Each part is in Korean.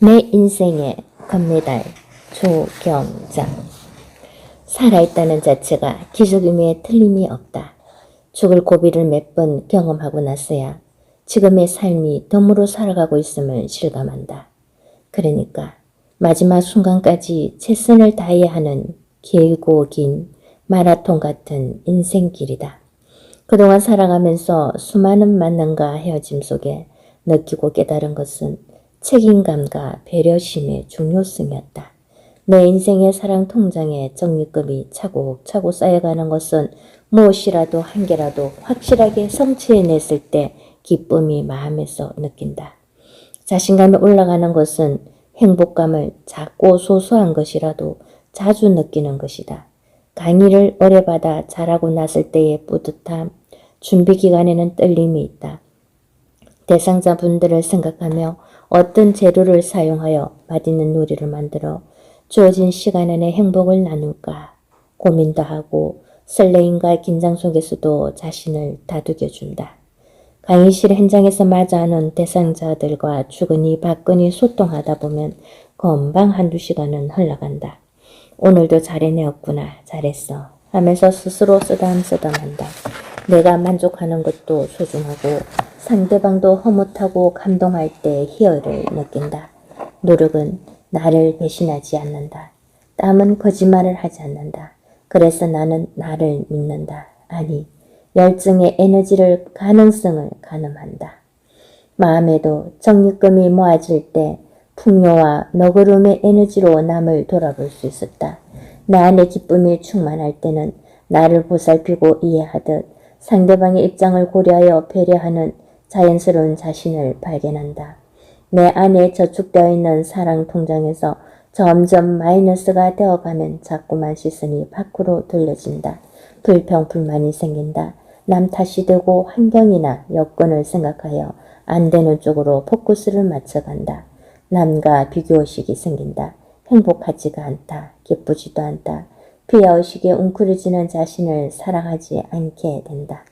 내 인생의 금메달 조경장 살아있다는 자체가 기적임에 틀림이 없다. 죽을 고비를 몇 번 경험하고 났어야 지금의 삶이 덤으로 살아가고 있음을 실감한다. 그러니까 마지막 순간까지 최선을 다해야 하는 길고 긴 마라톤 같은 인생길이다. 그동안 살아가면서 수많은 만남과 헤어짐 속에 느끼고 깨달은 것은 책임감과 배려심의 중요성이었다. 내 인생의 사랑 통장에 적립금이 차곡차곡 쌓여가는 것은 무엇이라도 한 개라도 확실하게 성취해냈을 때 기쁨이 마음에서 느낀다. 자신감이 올라가는 것은 행복감을 작고 소소한 것이라도 자주 느끼는 것이다. 강의를 오래 받아 잘하고 났을 때의 뿌듯함, 준비 기간에는 떨림이 있다. 대상자분들을 생각하며 어떤 재료를 사용하여 맛있는 요리를 만들어 주어진 시간 안에 행복을 나눌까 고민도 하고 설레임과 긴장 속에서도 자신을 다독여준다. 강의실 현장에서 맞이하는 대상자들과 주거니 받거니 소통하다 보면 금방 한두 시간은 흘러간다. 오늘도 잘해내었구나, 잘했어 하면서 스스로 쓰담쓰담한다. 내가 만족하는 것도 소중하고 상대방도 허무하고 감동할 때 희열을 느낀다. 노력은 나를 배신하지 않는다. 땀은 거짓말을 하지 않는다. 그래서 나는 나를 믿는다. 아니, 열정의 에너지를 가능성을 가늠한다. 마음에도 적립금이 모아질 때 풍요와 너그름의 에너지로 남을 돌아볼 수 있었다. 내 안의 기쁨이 충만할 때는 나를 보살피고 이해하듯 상대방의 입장을 고려하여 배려하는 자연스러운 자신을 발견한다. 내 안에 저축되어 있는 사랑 통장에서 점점 마이너스가 되어가면 자꾸만 시선이 밖으로 돌려진다. 불평, 불만이 생긴다. 남 탓이 되고 환경이나 여건을 생각하여 안 되는 쪽으로 포커스를 맞춰간다. 남과 비교의식이 생긴다. 행복하지가 않다. 기쁘지도 않다. 비하의식에 웅크려지는 자신을 사랑하지 않게 된다.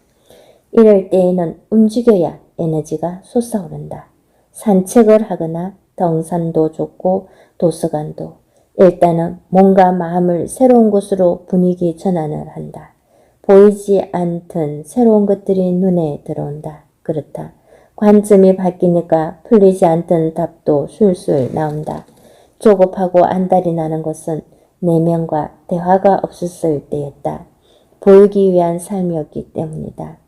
이럴 때에는 움직여야 에너지가 솟아오른다. 산책을 하거나 등산도 좋고 도서관도 일단은 몸과 마음을 새로운 곳으로 분위기 전환을 한다. 보이지 않던 새로운 것들이 눈에 들어온다. 그렇다. 관점이 바뀌니까 풀리지 않던 답도 술술 나온다. 조급하고 안달이 나는 것은 내면과 대화가 없었을 때였다. 보이기 위한 삶이었기 때문이다.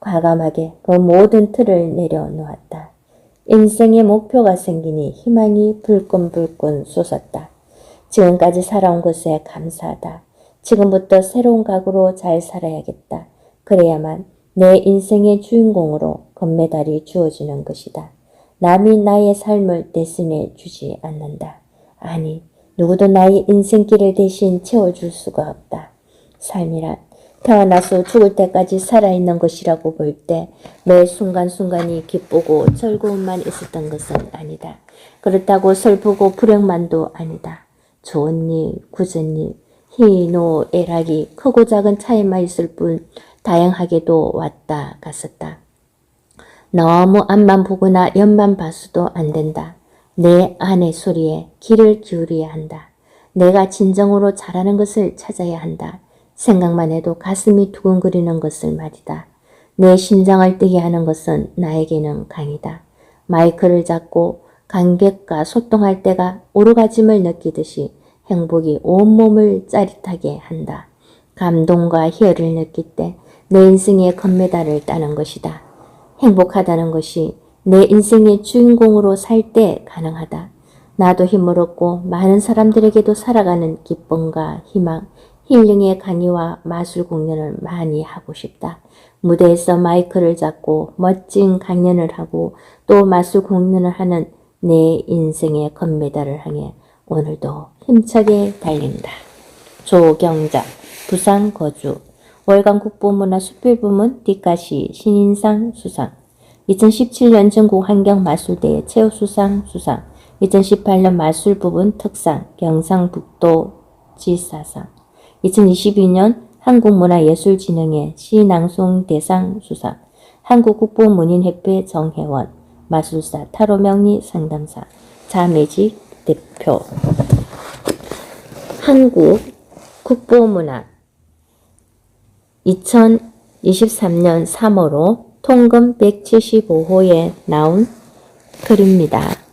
과감하게 그 모든 틀을 내려놓았다. 인생의 목표가 생기니 희망이 불끈불끈 솟았다. 지금까지 살아온 것에 감사하다. 지금부터 새로운 각오로 잘 살아야겠다. 그래야만 내 인생의 주인공으로 금메달이 주어지는 것이다. 남이 나의 삶을 대신해 주지 않는다. 아니, 누구도 나의 인생길을 대신 채워줄 수가 없다. 삶이란 태어나서 죽을 때까지 살아있는 것이라고 볼 때 매 순간순간이 기쁘고 즐거움만 있었던 것은 아니다. 그렇다고 슬프고 불행만도 아니다. 좋은 일, 굳은 일, 희노, 애락이 크고 작은 차이만 있을 뿐 다양하게도 왔다 갔었다. 너무 앞만 보거나 옆만 봐서도 안 된다. 내 안의 소리에 귀를 기울여야 한다. 내가 진정으로 잘하는 것을 찾아야 한다. 생각만 해도 가슴이 두근거리는 것을 말이다. 내 심장을 뛰게 하는 것은 나에게는 강이다. 마이크를 잡고 관객과 소통할 때가 오르가짐을 느끼듯이 행복이 온몸을 짜릿하게 한다. 감동과 희열을 느낄 때 내 인생의 금메달을 따는 것이다. 행복하다는 것이 내 인생의 주인공으로 살 때 가능하다. 나도 힘을 얻고 많은 사람들에게도 살아가는 기쁨과 희망, 힐링의 강의와 마술 공연을 많이 하고 싶다. 무대에서 마이크를 잡고 멋진 강연을 하고 또 마술 공연을 하는 내 인생의 금메달을 향해 오늘도 힘차게 달린다. 조경자, 부산 거주, 월간 국보문화 수필부문 뒷가시 신인상 수상, 2017년 전국 환경마술대회 최우수상 수상, 2018년 마술 부분 특상 경상북도 지사상, 2022년 한국문화예술진흥회 시낭송 대상 수상, 한국국보문인협회 정혜원, 마술사 타로명리 상담사, 자매지 대표, 한국 국보문화 2023년 3월호 통금 175호에 나온 글입니다.